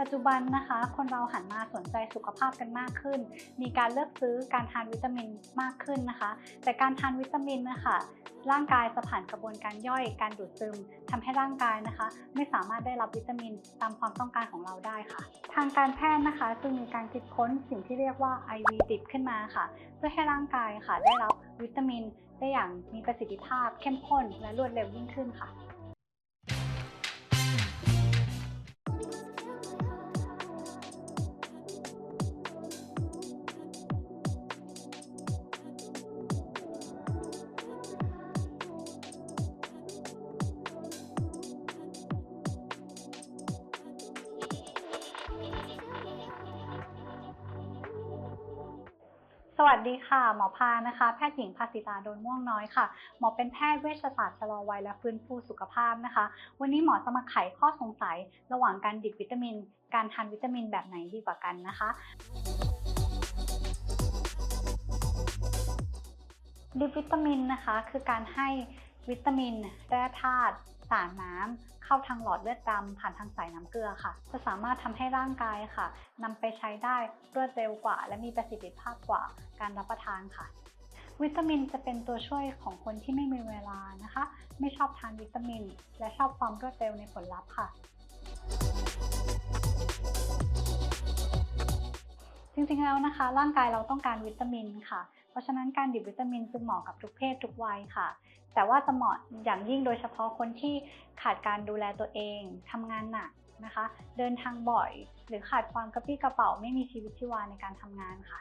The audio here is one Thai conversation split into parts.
ปัจจุบันนะคะ คนเราหันมาสนใจสุขภาพกันมากขึ้น มีการเลือกซื้อการทานวิตามินมากขึ้นนะคะ แต่การทานวิตามินนะคะร่างกายจะผ่านกระบวนการย่อยการดูดซึมทำให้ร่างกายนะคะ ไม่สามารถได้รับวิตามินตามความต้องการของเราได้ค่ะ ทางการแพทย์นะคะจึงมีการคิดค้นสิ่งที่เรียกว่า IV drip ขึ้นมาค่ะ เพื่อให้ร่างกายค่ะ ได้รับวิตามินได้อย่างมีประสิทธิภาพเข้มข้นและรวดเร็วยิ่งขึ้นค่ะ สวัสดีค่ะ หมอพานะคะ แพทย์หญิงภาสิตาโดนม่วงน้อยค่ะ หมอเป็นแพทย์เวชศาสตร์ชะลอวัยและฟื้นฟูสุขภาพนะคะ วันนี้หมอจะมาไขข้อสงสัย ระหว่างการดิบวิตามิน การทานวิตามินแบบไหนดีกว่ากันนะคะ ดิบวิตามินนะคะ คือการให้วิตามินแร่ธาตุสารน้ำ เข้าทางหลอดเลือดดำผ่านทางสายน้ำเกลือค่ะ จะสามารถทำให้ร่างกายค่ะนำไปใช้ได้รวดเร็วกว่า และมีประสิทธิภาพกว่าการรับประทานค่ะวิตามินจะเป็นตัวช่วยของคนที่ไม่มีเวลานะคะ ไม่ชอบทานวิตามิน และชอบความรวดเร็วในผลลัพธ์ค่ะ จริงๆแล้วนะคะ ร่างกายเราต้องการวิตามินค่ะ เพราะฉะนั้นการดื่มวิตามินจึงเหมาะกับทุกเพศทุกวัยค่ะ แต่ว่าจะเหมาะอย่างยิ่งโดยเฉพาะคนที่ขาดการดูแลตัวเองทำงานหนักนะคะ เดินทางบ่อย หรือขาดความกระปี้กระเป๋าไม่มีชีวิตชีวาในการทำงานค่ะ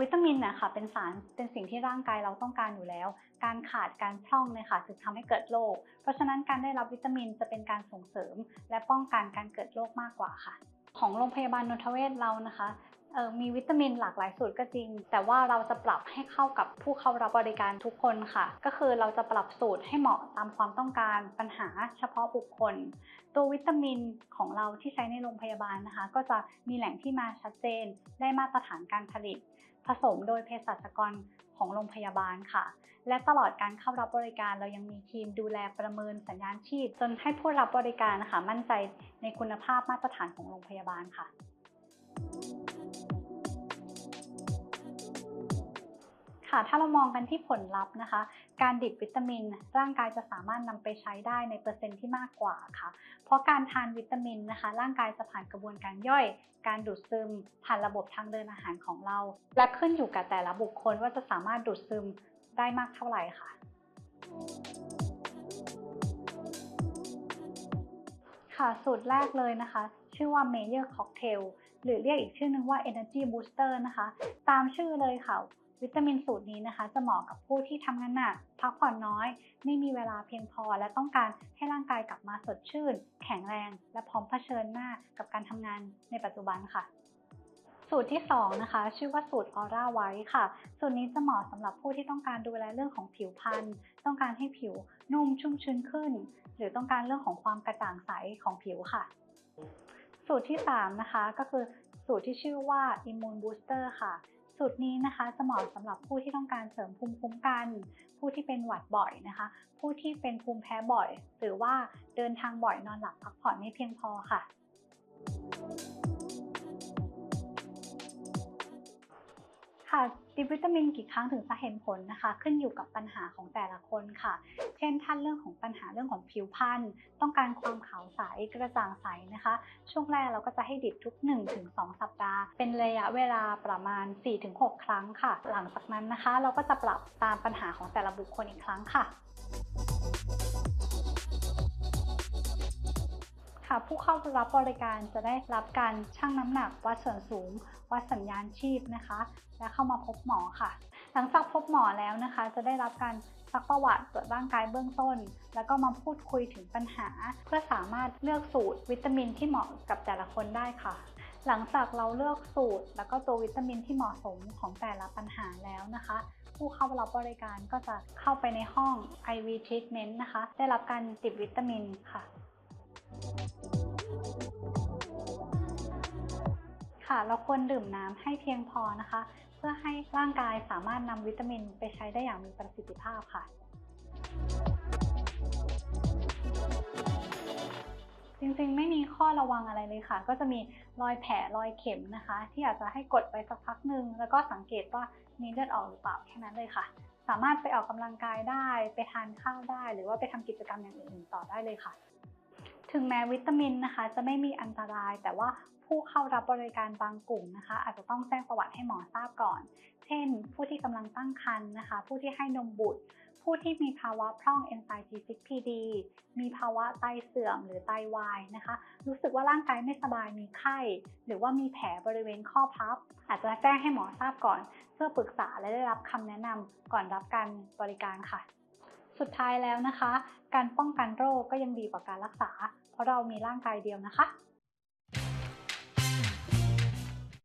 วิตามินนะคะเป็นสารเป็นสิ่งที่ร่างกายเราต้องการอยู่แล้ว การขาดการพร่องเนี่ยค่ะจึงทำให้เกิดโรคเพราะฉะนั้นการได้รับวิตามินจะเป็นการส่งเสริม และป้องกันการเกิดโรคมากกว่าค่ะ ของโรงพยาบาลนนทเวศเรานะคะ เออมีวิตามินหลากหลายสูตรก็จริง แต่ว่าเราจะปรับให้เข้ากับผู้เข้ารับบริการทุกคนค่ะ ก็คือเราจะปรับสูตรให้เหมาะตามความต้องการปัญหาเฉพาะบุคคล ตัววิตามินของเราที่ใช้ในโรงพยาบาลนะคะ ก็จะมีแหล่งที่มาชัดเจน ได้มาตรฐานการผลิต ผสมโดยเภสัชกรของโรงพยาบาลค่ะ และตลอดการเข้ารับบริการเรายังมีทีมดูแลประเมินสัญญาณชีพ จนให้ผู้รับบริการนะคะมั่นใจในคุณภาพมาตรฐานของโรงพยาบาลค่ะ ค่ะ ถ้าเรามองกันที่ผลลัพธ์นะคะ การดิบวิตามิน ร่างกายจะสามารถนำไปใช้ได้ในเปอร์เซ็นต์ที่มากกว่าค่ะ เพราะการทานวิตามินนะคะ ร่างกายจะผ่านกระบวนการย่อย การดูดซึม ผ่านระบบทางเดินอาหารของเรา และขึ้นอยู่กับแต่ละบุคคลว่าจะสามารถดูดซึมได้มากเท่าไหร่ค่ะค่ะสูตรแรกเลยนะคะ ชื่อว่า Mayer Cocktail หรือเรียกอีกชื่อนึงว่า Energy Booster นะคะ ตามชื่อเลยค่ะ วิตามินสูตรนี้นะคะ จะเหมาะกับผู้ที่ทำงานหนักพักผ่อนน้อย ไม่มีเวลาเพียงพอ และต้องการให้ร่างกายกลับมาสดชื่น แข็งแรง และพร้อมเผชิญหน้ากับการทำงานในปัจจุบันค่ะสูตรที่ 2 นะคะ ชื่อว่าสูตร Aura White ค่ะ สูตรนี้จะเหมาะสำหรับผู้ที่ต้องการดูแลเรื่องของผิวพรรณต้องการให้ผิวนุ่มชุ่มชื้นขึ้น หรือต้องการเรื่องของความกระจ่างใสของผิวค่ะ สูตรที่ 3 นะคะ ก็คือสูตรที่ชื่อว่า Immune Booster ค่ะ สูตรนี้นะคะจะเหมาะสำหรับผู้ที่ต้องการเสริมภูมิคุ้มกัน ผู้ที่เป็นหวัดบ่อยนะคะ ผู้ที่เป็นภูมิแพ้บ่อย หรือว่าเดินทางบ่อยนอนหลับพักผ่อนไม่เพียงพอค่ะ ค่ะ ดิวิตามินกี่ครั้งถึงจะเห็นผลนะคะ ขึ้นอยู่กับปัญหาของแต่ละคนค่ะ เช่นท่านเรื่องของปัญหาเรื่องของผิวพรรณต้องการความขาวใสกระจ่างใสนะคะ ช่วงแรกเราก็จะให้ดิบทุก 1-2 สัปดาห์ เป็นระยะเวลาประมาณ 4-6 ครั้งค่ะ หลังจากนั้นนะคะ เราก็จะปรับตามปัญหาของแต่ละบุคคลอีกครั้งค่ะ ผู้เข้ารับบริการจะได้รับการชั่งน้ำหนัก วัดส่วนสูง วัดสัญญาณชีพนะคะ และเข้ามาพบหมอค่ะ หลังจากพบหมอแล้วนะคะ จะได้รับการซักประวัติตรวจร่างกายเบื้องต้น แล้วก็มาพูดคุยถึงปัญหา เพื่อสามารถเลือกสูตรวิตามินที่เหมาะกับแต่ละคนได้ค่ะ หลังจากเราเลือกสูตร แล้วก็ตัววิตามินที่เหมาะสมของแต่ละปัญหาแล้วนะคะ ผู้เข้ารับบริการก็จะเข้าไปในห้อง IV treatment นะคะ ได้รับการดิบวิตามินค่ะ ค่ะเราควรดื่มน้ำให้เพียงพอนะคะ เพื่อให้ร่างกายสามารถนำวิตามินไปใช้ได้อย่างมีประสิทธิภาพค่ะ จริงๆ ไม่มีข้อระวังอะไรเลยค่ะ ก็จะมีรอยแผลรอยเข็มนะคะ ที่อาจจะให้กดไปสักพักหนึ่งแล้วก็สังเกตว่ามีเลือดออกหรือเปล่าแค่นั้นเลยค่ะ สามารถไปออกกำลังกายได้ ไปทานข้าวได้ หรือว่าไปทำกิจกรรมอย่างอื่นๆต่อได้เลยค่ะ ถึงแม้วิตามินนะคะ จะไม่มีอันตราย แต่ว่าผู้เข้ารับบริการบางกลุ่มนะคะ อาจจะต้องแจ้งประวัติให้หมอทราบก่อน เช่น ผู้ที่กำลังตั้งครรภ์นะคะ ผู้ที่ให้นมบุตร ผู้ที่มีภาวะพร่องเอนไซม์ G6PD มีภาวะไตเสื่อมหรือไตวายนะคะ รู้สึกว่าร่างกายไม่สบายมีไข้ หรือว่ามีแผลบริเวณข้อพับ อาจจะแจ้งให้หมอทราบก่อน เพื่อปรึกษาและได้รับคำแนะนำก่อนรับการบริการค่ะ สุดท้ายแล้วนะคะ การป้องกันโรคก็ยังดีกว่าการรักษา เพราะเรามีร่างกายเดียวนะคะ